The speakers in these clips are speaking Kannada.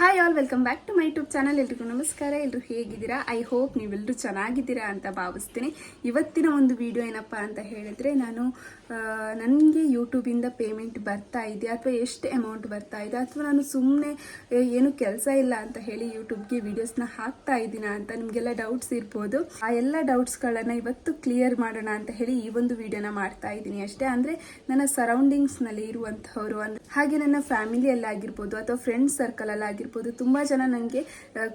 Hi all welcome back to my YouTube channel ಎಲ್ರಿಗೂ ನಮಸ್ಕಾರ. ಎಲ್ಲರೂ ಹೇಗಿದ್ದೀರಾ? ಐ ಹೋಪ್ ನೀವೆಲ್ಲರೂ ಚೆನ್ನಾಗಿದ್ದೀರಾ ಅಂತ ಭಾವಿಸ್ತೀನಿ. ಇವತ್ತಿನ ಒಂದು ವಿಡಿಯೋ ಏನಪ್ಪ ಅಂತ ಹೇಳಿದ್ರೆ, ನಾನು ನನಗೆ ಯೂಟ್ಯೂಬಿಂದ ಪೇಮೆಂಟ್ ಬರ್ತಾ ಇದೆ ಅಥವಾ ಎಷ್ಟು ಅಮೌಂಟ್ ಬರ್ತಾ ಇದೆ ಅಥವಾ ನಾನು ಸುಮ್ಮನೆ ಏನು ಕೆಲಸ ಇಲ್ಲ ಅಂತ ಹೇಳಿ ಯೂಟ್ಯೂಬ್ಗೆ ವಿಡಿಯೋಸ್ನ ಹಾಕ್ತಾ ಇದ್ದೀನ ಅಂತ ನಿಮಗೆಲ್ಲ ಡೌಟ್ಸ್ ಇರ್ಬೋದು. ಆ ಎಲ್ಲ ಡೌಟ್ಸ್ಗಳನ್ನು ಇವತ್ತು ಕ್ಲಿಯರ್ ಮಾಡೋಣ ಅಂತ ಹೇಳಿ ಈ ಒಂದು ವಿಡಿಯೋನ ಮಾಡ್ತಾ ಇದ್ದೀನಿ ಅಷ್ಟೇ. ಅಂದರೆ ನನ್ನ ಸರೌಂಡಿಂಗ್ಸ್ನಲ್ಲಿ ಇರುವಂಥವ್ರು ಹಾಗೆ ನನ್ನ ಫ್ಯಾಮಿಲಿಯಲ್ಲಾಗಿರ್ಬೋದು ಅಥವಾ ಫ್ರೆಂಡ್ಸ್ ಸರ್ಕಲಲ್ಲಾಗಿರ್ಬೋದು ತುಂಬ ಜನ ನನಗೆ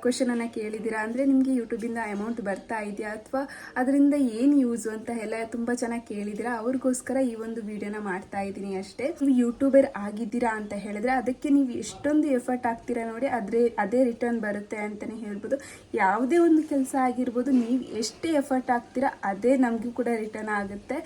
ಕ್ವಶನನ್ನು ಕೇಳಿದ್ದೀರಾ? ಅಂದರೆ ನಿಮಗೆ ಯೂಟ್ಯೂಬಿಂದ ಅಮೌಂಟ್ ಬರ್ತಾ ಇದೆಯಾ? ಅಥವಾ ಅದರಿಂದ ಏನು ಯೂಸು ಅಂತ ಎಲ್ಲ ತುಂಬ ಜನ ಕೇಳಿದ್ದೀರಾ? ಅವ್ರಿಗೋಸ್ಕರ ಈ ಒಂದು ವಿಡಿಯೋನ ಮಾಡ್ತಾ ಇದ್ದೀನಿ ಅಷ್ಟೇ. ನೀವು ಯೂಟ್ಯೂಬರ್ ಆಗಿದ್ದೀರಾ ಅಂತ ಹೇಳಿದ್ರೆ ಅದಕ್ಕೆ ನೀವು ಎಷ್ಟೊಂದು ಎಫರ್ಟ್ ಹಾಕ್ತೀರಾ ನೋಡಿ ಅದೇ ಅದೇ ರಿಟರ್ನ್ ಬರುತ್ತೆ ಅಂತಲೇ ಹೇಳ್ಬೋದು. ಯಾವುದೇ ಒಂದು ಕೆಲಸ ಆಗಿರ್ಬೋದು, ನೀವು ಎಷ್ಟೇ ಎಫರ್ಟ್ ಹಾಕ್ತೀರಾ, ಅದೇ ನಮಗೂ ಕೂಡ ರಿಟರ್ನ್ ಆಗುತ್ತೆ.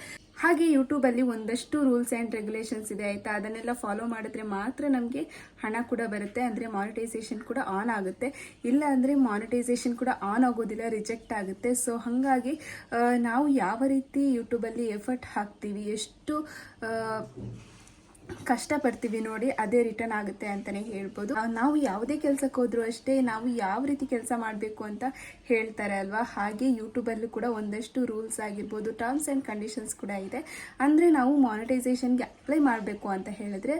ಹಾಗೆ ಯೂಟ್ಯೂಬಲ್ಲಿ ಒಂದಷ್ಟು ರೂಲ್ಸ್ ಆ್ಯಂಡ್ ರೆಗ್ಯುಲೇಷನ್ಸ್ ಇದೆ, ಆಯಿತಾ? ಅದನ್ನೆಲ್ಲ ಫಾಲೋ ಮಾಡಿದ್ರೆ ಮಾತ್ರ ನಮಗೆ ಹಣ ಕೂಡ ಬರುತ್ತೆ. ಅಂದರೆ ಮಾನಿಟೈಸೇಷನ್ ಕೂಡ ಆನ್ ಆಗುತ್ತೆ. ಇಲ್ಲ ಅಂದರೆ ಮಾನಿಟೈಸೇಷನ್ ಕೂಡ ಆನ್ ಆಗೋದಿಲ್ಲ ರಿಜೆಕ್ಟ್ ಆಗುತ್ತೆ. ಸೊ ಹಾಗಾಗಿ ನಾವು ಯಾವ ರೀತಿ ಯೂಟ್ಯೂಬಲ್ಲಿ ಎಫರ್ಟ್ ಹಾಕ್ತೀವಿ, ಎಷ್ಟು ಕಷ್ಟಪಡ್ತೀವಿ ನೋಡಿ ಅದೇ ರಿಟರ್ನ್ ಆಗುತ್ತೆ ಅಂತಲೇ ಹೇಳ್ಬೋದು. ನಾವು ಯಾವುದೇ ಕೆಲಸಕ್ಕೆ ಹೋದ್ರೂ ಅಷ್ಟೇ ನಾವು ಯಾವ ರೀತಿ ಕೆಲಸ ಮಾಡಬೇಕು ಅಂತ ಹೇಳ್ತಾರೆ ಅಲ್ವಾ? ಹಾಗೆ ಯೂಟ್ಯೂಬಲ್ಲೂ ಕೂಡ ಒಂದಷ್ಟು ರೂಲ್ಸ್ ಆಗಿರ್ಬೋದು ಟರ್ಮ್ಸ್ ಆ್ಯಂಡ್ ಕಂಡೀಷನ್ಸ್ ಕೂಡ ಇದೆ. ಅಂದರೆ ನಾವು ಮಾನಿಟೈಸೇಷನ್ಗೆ ಅಪ್ಲೈ ಮಾಡಬೇಕು ಅಂತ ಹೇಳಿದ್ರೆ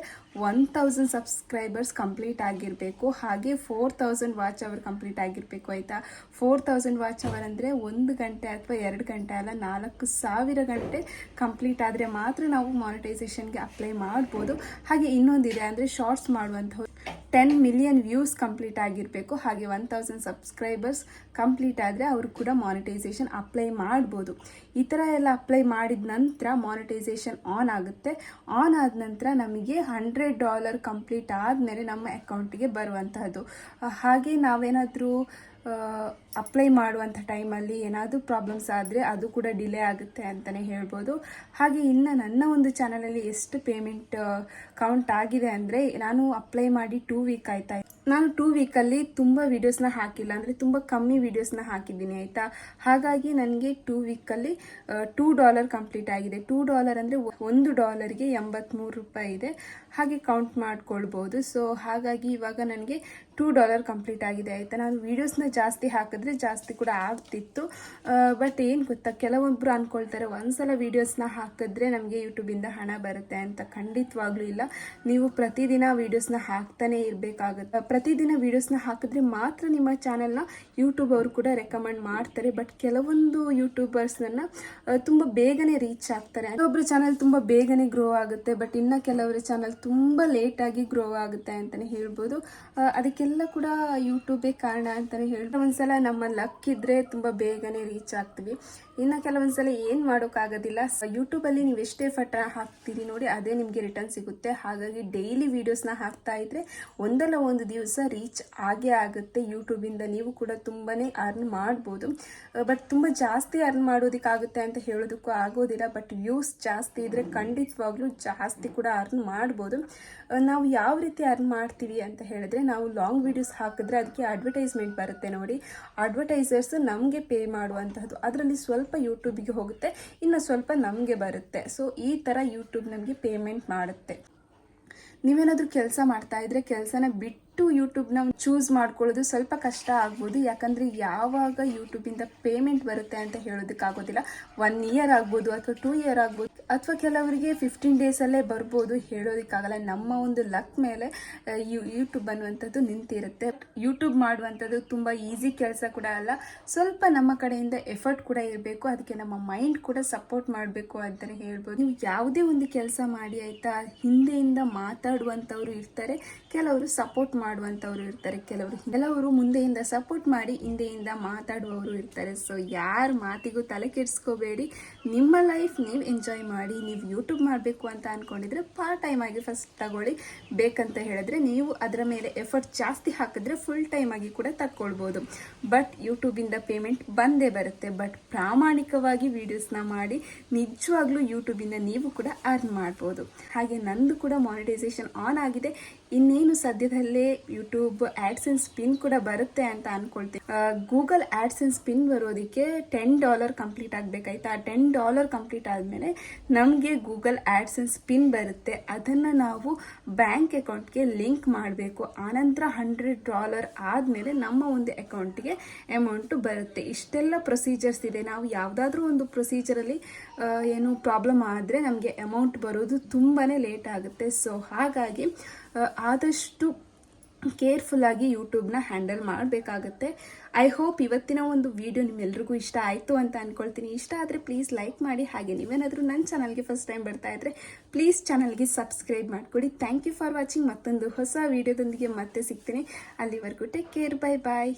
ಒನ್ ತೌಸಂಡ್ ಸಬ್ಸ್ಕ್ರೈಬರ್ಸ್ ಕಂಪ್ಲೀಟ್ ಆಗಿರಬೇಕು. ಹಾಗೆ four thousand watch hour complete ಆಗಿರಬೇಕು, ಆಯಿತಾ? ಫೋರ್ ತೌಸಂಡ್ ವಾಚ್ ಅವರ್ ಅಂದರೆ ಒಂದು ಗಂಟೆ ಅಥವಾ ಎರಡು ಗಂಟೆ ಅಲ್ಲ, ನಾಲ್ಕು ಸಾವಿರ ಗಂಟೆ ಕಂಪ್ಲೀಟ್ ಆದರೆ ಮಾತ್ರ ನಾವು ಮಾನಿಟೈಸೇಷನ್ಗೆ ಅಪ್ಲೈ ಮಾಡ್ಬೋದು. ಹಾಗೆ ಇನ್ನೊಂದಿದೆ ಅಂದರೆ ಶಾರ್ಟ್ಸ್ ಮಾಡುವಂಥವ್ರು ಟೆನ್ ಮಿಲಿಯನ್ ವ್ಯೂಸ್ ಕಂಪ್ಲೀಟ್ ಆಗಿರಬೇಕು. ಹಾಗೆ ಒನ್ ತೌಸಂಡ್ ಸಬ್ಸ್ಕ್ರೈಬರ್ಸ್ ಕಂಪ್ಲೀಟ್ ಆದರೆ ಅವರು ಕೂಡ ಮಾನಿಟೈಸೇಷನ್ ಅಪ್ಲೈ ಮಾಡ್ಬೋದು. ಈ ಥರ ಎಲ್ಲ ಅಪ್ಲೈ ಮಾಡಿದ ನಂತರ ಮಾನಿಟೈಸೇಷನ್ ಆನ್ ಆಗುತ್ತೆ. ಆನ್ ಆದ ನಂತರ ನಮಗೆ ಹಂಡ್ರೆಡ್ ಡಾಲರ್ ಕಂಪ್ಲೀಟ್ ಆದಮೇಲೆ ನಮ್ಮ ಅಕೌಂಟಿಗೆ ಬರುವಂತಹದ್ದು. ಹಾಗೆ ನಾವೇನಾದರೂ ಅಪ್ಲೈ ಮಾಡುವಂಥ ಟೈಮಲ್ಲಿ ಏನಾದರೂ ಪ್ರಾಬ್ಲಮ್ಸ್ ಆದರೆ ಅದು ಕೂಡ ಡಿಲೇ ಆಗುತ್ತೆ ಅಂತಲೇ ಹೇಳ್ಬೋದು. ಹಾಗೆ ಇನ್ನು ನನ್ನ ಒಂದು ಚಾನಲಲ್ಲಿ ಎಷ್ಟು ಪೇಮೆಂಟ್ ಕೌಂಟ್ ಆಗಿದೆ ಅಂದರೆ ನಾನು ಅಪ್ಲೈ ಮಾಡಿ ಟೂ ವೀಕ್ ಆಯ್ತಾ? ನಾನು ಟೂ ವೀಕಲ್ಲಿ ತುಂಬ ವೀಡಿಯೋಸ್ನ ಹಾಕಿಲ್ಲ, ಅಂದರೆ ತುಂಬ ಕಮ್ಮಿ ವೀಡಿಯೋಸ್ನ ಹಾಕಿದ್ದೀನಿ, ಆಯಿತಾ? ಹಾಗಾಗಿ ನನಗೆ ಟೂ ವೀಕಲ್ಲಿ ಟೂ ಡಾಲರ್ ಕಂಪ್ಲೀಟ್ ಆಗಿದೆ. ಟೂ ಡಾಲರ್ ಅಂದರೆ ಒಂದು ಡಾಲರ್ಗೆ ಎಂಬತ್ತ್ಮೂರು ರೂಪಾಯಿ ಇದೆ. ಹಾಗೆ ಕೌಂಟ್ ಮಾಡ್ಕೊಳ್ಬೋದು. ಸೊ ಹಾಗಾಗಿ ಇವಾಗ ನನಗೆ ಟೂ ಡಾಲರ್ ಕಂಪ್ಲೀಟ್ ಆಗಿದೆ, ಆಯಿತಾ? ನಾನು ವೀಡಿಯೋಸ್ನ ಜಾಸ್ತಿ ಹಾಕಿದ್ರೆ ಜಾಸ್ತಿ ಕೂಡ ಆಗ್ತಿತ್ತು. ಬಟ್ ಏನು ಗೊತ್ತಾ? ಕೆಲವೊಬ್ಬರು ಅಂದ್ಕೊಳ್ತಾರೆ ಒಂದ್ಸಲ ವೀಡಿಯೋಸ್ನ ಹಾಕಿದ್ರೆ ನಮಗೆ ಯೂಟ್ಯೂಬಿಂದ ಹಣ ಬರುತ್ತೆ ಅಂತ. ಖಂಡಿತವಾಗ್ಲೂ ಇಲ್ಲ. ನೀವು ಪ್ರತಿದಿನ ವೀಡಿಯೋಸ್ನ ಹಾಕ್ತಾನೆ ಇರಬೇಕಾಗುತ್ತೆ. ಪ್ರತಿದಿನ ವೀಡಿಯೋಸ್ನ ಹಾಕಿದ್ರೆ ಮಾತ್ರ ನಿಮ್ಮ ಚಾನಲ್ನ ಯೂಟ್ಯೂಬ್ ಅವರು ಕೂಡ ರೆಕಮೆಂಡ್ ಮಾಡ್ತಾರೆ. ಬಟ್ ಕೆಲವೊಂದು ಯೂಟ್ಯೂಬರ್ಸ್ನ ತುಂಬ ಬೇಗನೆ ರೀಚ್ ಆಗ್ತಾರೆ. ಒಬ್ಬರು ಚಾನಲ್ ತುಂಬ ಬೇಗನೆ ಗ್ರೋ ಆಗುತ್ತೆ. ಬಟ್ ಇನ್ನು ಕೆಲವರ ಚಾನಲ್ ತುಂಬ ಲೇಟಾಗಿ ಗ್ರೋ ಆಗುತ್ತೆ ಅಂತಲೇ ಹೇಳ್ಬೋದು. ಅದಕ್ಕೆಲ್ಲ ಕೂಡ ಯೂಟ್ಯೂಬೇ ಕಾರಣ ಅಂತಲೇ ಹೇಳಿದ್ರೆ ಒಂದ್ಸಲ ನಮ್ಮ ಲಕ್ ಇದ್ದರೆ ತುಂಬ ಬೇಗನೆ ರೀಚ್ ಆಗ್ತೀವಿ. ಇನ್ನು ಕೆಲವೊಂದ್ಸಲ ಏನು ಮಾಡೋಕ್ಕಾಗೋದಿಲ್ಲ. ಯೂಟ್ಯೂಬಲ್ಲಿ ನೀವು ಎಷ್ಟೇ ಫಟ ಹಾಕ್ತೀರಿ ನೋಡಿ ಅದೇ ನಿಮಗೆ ರಿಟರ್ನ್ ಸಿಗುತ್ತೆ. ಹಾಗಾಗಿ ಡೈಲಿ ವೀಡಿಯೋಸ್ನ ಹಾಕ್ತಾ ಇದ್ರೆ ಒಂದಲ್ಲ ಒಂದು ದಿವಸ ರೀಚ್ ಆಗೇ ಆಗುತ್ತೆ. ಯೂಟ್ಯೂಬಿಂದ ನೀವು ಕೂಡ ತುಂಬಾ ಅರ್ನ್ ಮಾಡ್ಬೋದು. ಬಟ್ ತುಂಬ ಜಾಸ್ತಿ ಅರ್ನ್ ಮಾಡೋದಕ್ಕಾಗುತ್ತೆ ಅಂತ ಹೇಳೋದಕ್ಕೂ ಆಗೋದಿಲ್ಲ. ಬಟ್ ವ್ಯೂಸ್ ಜಾಸ್ತಿ ಇದ್ದರೆ ಖಂಡಿತವಾಗ್ಲೂ ಜಾಸ್ತಿ ಕೂಡ ಅರ್ನ್ ಮಾಡ್ಬೋದು. ನಾವು ಯಾವ ರೀತಿ ಅರ್ನ್ ಮಾಡ್ತೀವಿ ಅಂತ ಹೇಳಿದ್ರೆ ನಾವು ಲಾಂಗ್ ವೀಡಿಯೋಸ್ ಹಾಕಿದ್ರೆ ಅದಕ್ಕೆ ಅಡ್ವರ್ಟೈಸ್ಮೆಂಟ್ ಬರುತ್ತೆ ನೋಡಿ. ಅಡ್ವರ್ಟೈಸರ್ಸ್ ನಮಗೆ ಪೇ ಮಾಡುವಂತಹದ್ದು. ಅದರಲ್ಲಿ ಸ್ವಲ್ಪ ಯೂಟ್ಯೂಬಿಗೆ ಹೋಗುತ್ತೆ, ಇನ್ನು ಸ್ವಲ್ಪ ನಮಗೆ ಬರುತ್ತೆ. ಸೊ ಈ ಥರ ಯೂಟ್ಯೂಬ್ ನಮಗೆ ಪೇಮೆಂಟ್ ಮಾಡುತ್ತೆ. ನೀವೇನಾದರೂ ಕೆಲಸ ಮಾಡ್ತಾ ಇದ್ರೆ ಕೆಲಸನ ಬಿಟ್ಟು ಯೂಟ್ಯೂಬ್ನ ಚೂಸ್ ಮಾಡ್ಕೊಳ್ಳೋದು ಸ್ವಲ್ಪ ಕಷ್ಟ ಆಗ್ಬೋದು. ಯಾಕಂದರೆ ಯಾವಾಗ ಯೂಟ್ಯೂಬಿಂದ ಪೇಮೆಂಟ್ ಬರುತ್ತೆ ಅಂತ ಹೇಳೋದಕ್ಕಾಗೋದಿಲ್ಲ. ಒನ್ ಇಯರ್ ಆಗ್ಬೋದು ಅಥವಾ ಟೂ ಇಯರ್ ಆಗ್ಬೋದು. ಅಥವಾ ಕೆಲವರಿಗೆ ಫಿಫ್ಟೀನ್ ಡೇಸಲ್ಲೇ ಬರ್ಬೋದು ಹೇಳೋದಕ್ಕಾಗಲ್ಲ. ನಮ್ಮ ಒಂದು ಲಕ್ ಮೇಲೆ ಯು ಯೂಟ್ಯೂಬ್ ಅನ್ನುವಂಥದ್ದು ನಿಂತಿರುತ್ತೆ. ಯೂಟ್ಯೂಬ್ ಮಾಡುವಂಥದ್ದು ತುಂಬ ಈಸಿ ಕೆಲಸ ಕೂಡ ಅಲ್ಲ. ಸ್ವಲ್ಪ ನಮ್ಮ ಕಡೆಯಿಂದ ಎಫರ್ಟ್ ಕೂಡ ಇರಬೇಕು. ಅದಕ್ಕೆ ನಮ್ಮ ಮೈಂಡ್ ಕೂಡ ಸಪೋರ್ಟ್ ಮಾಡಬೇಕು ಅಂತಲೇ ಹೇಳ್ಬೋದು. ನೀವು ಯಾವುದೇ ಒಂದು ಕೆಲಸ ಮಾಡಿ ಆಯಿತಾ, ಹಿಂದೆಯಿಂದ ಮಾತಾಡುವಂಥವ್ರು ಇರ್ತಾರೆ. ಕೆಲವರು ಸಪೋರ್ಟ್ ಮಾಡುವಂಥವ್ರು ಇರ್ತಾರೆ. ಕೆಲವರು ಕೆಲವರು ಮುಂದೆಯಿಂದ ಸಪೋರ್ಟ್ ಮಾಡಿ, ಹಿಂದೆಯಿಂದ ಮಾತಾಡುವವರು ಇರ್ತಾರೆ. ಸೊ ಯಾರ ಮಾತಿಗೂ ತಲೆ ಕೆಡಿಸ್ಕೋಬೇಡಿ. ನಿಮ್ಮ ಲೈಫ್ ನೀವು ಎಂಜಾಯ್ ಮಾಡಿ ನೀವು ಯೂಟ್ಯೂಬ್ ಮಾಡಬೇಕು ಅಂತ ಅಂದ್ಕೊಂಡಿದ್ರೆ ಪಾರ್ಟ್ ಟೈಮ್ ಆಗಿ ಫಸ್ಟ್ ತಗೊಳ್ಳಿ. ಬೇಕಂತ ಹೇಳಿದ್ರೆ ನೀವು ಅದರ ಮೇಲೆ ಎಫರ್ಟ್ ಜಾಸ್ತಿ ಹಾಕಿದ್ರೆ ಫುಲ್ ಟೈಮ್ ಆಗಿ ಕೂಡ ತಕ್ಕೊಳ್ಬೋದು. ಬಟ್ ಯೂಟ್ಯೂಬಿಂದ ಪೇಮೆಂಟ್ ಬಂದೇ ಬರುತ್ತೆ. ಬಟ್ ಪ್ರಾಮಾಣಿಕವಾಗಿ ವೀಡಿಯೋಸ್ನ ಮಾಡಿ ನಿಜವಾಗ್ಲೂ ಯೂಟ್ಯೂಬಿಂದ ನೀವು ಕೂಡ ಅರ್ನ್ ಮಾಡ್ಬೋದು. ಹಾಗೆ ನಂದು ಕೂಡ ಮಾನಿಟೈಸೇಷನ್ ಆನ್ ಆಗಿದೆ. ಇನ್ನೇನು ಸದ್ಯದಲ್ಲೇ ಯೂಟ್ಯೂಬ್ ಆ್ಯಡ್ಸೆನ್ಸ್ ಪಿನ್ ಕೂಡ ಬರುತ್ತೆ ಅಂತ ಅನ್ಕೊಳ್ತೀನಿ. ಗೂಗಲ್ ಆ್ಯಡ್ಸೆನ್ಸ್ ಪಿನ್ ಬರೋದಕ್ಕೆ ಟೆನ್ ಡಾಲರ್ ಕಂಪ್ಲೀಟ್ ಆಗಬೇಕಾಯ್ತು. ಆ ಟೆನ್ ಡಾಲರ್ ಕಂಪ್ಲೀಟ್ ಆದಮೇಲೆ ನಮಗೆ ಗೂಗಲ್ ಆ್ಯಡ್ಸೆನ್ಸ್ ಪಿನ್ ಬರುತ್ತೆ. ಅದನ್ನು ನಾವು ಬ್ಯಾಂಕ್ ಅಕೌಂಟ್ಗೆ ಲಿಂಕ್ ಮಾಡಬೇಕು. ಆನಂತರ ಹಂಡ್ರೆಡ್ ಡಾಲರ್ ಆದಮೇಲೆ ನಮ್ಮ ಒಂದು ಅಕೌಂಟ್ಗೆ ಅಮೌಂಟು ಬರುತ್ತೆ. ಇಷ್ಟೆಲ್ಲ ಪ್ರೊಸೀಜರ್ಸ್ ಇದೆ. ನಾವು ಯಾವುದಾದ್ರೂ ಒಂದು ಪ್ರೊಸೀಜರಲ್ಲಿ ಏನು ಪ್ರಾಬ್ಲಮ್ ಆದರೆ ನಮಗೆ ಅಮೌಂಟ್ ಬರೋದು ತುಂಬಾ ಲೇಟ್ ಆಗುತ್ತೆ. ಸೊ ಹಾಗಾಗಿ ಆದಷ್ಟು ಕೇರ್ಫುಲ್ಲಾಗಿ ಯೂಟ್ಯೂಬ್ನ ಹ್ಯಾಂಡಲ್ ಮಾಡಬೇಕಾಗತ್ತೆ. ಐ ಹೋಪ್ ಇವತ್ತಿನ ಒಂದು ವಿಡಿಯೋ ನಿಮ್ಮೆಲ್ರಿಗೂ ಇಷ್ಟ ಆಯಿತು ಅಂತ ಅಂದ್ಕೊಳ್ತೀನಿ ಇಷ್ಟ ಆದರೆ ಪ್ಲೀಸ್ ಲೈಕ್ ಮಾಡಿ, ಹಾಗೆ ನೀವೇನಾದರೂ ನನ್ನ ಚಾನಲ್ಗೆ ಫಸ್ಟ್ ಟೈಮ್ ಬರ್ತಾ ಇದ್ದರೆ ಪ್ಲೀಸ್ ಚಾನಲ್ಗೆ ಸಬ್ಸ್ಕ್ರೈಬ್ ಮಾಡಿಕೊಡಿ. Thank you for watching. ಮತ್ತೊಂದು ಹೊಸ ವಿಡಿಯೋದೊಂದಿಗೆ ಮತ್ತೆ ಸಿಗ್ತೀನಿ. ಅಲ್ಲಿವರೆಗೂ ಟೇಕ್ ಕೇರ್. Bye bye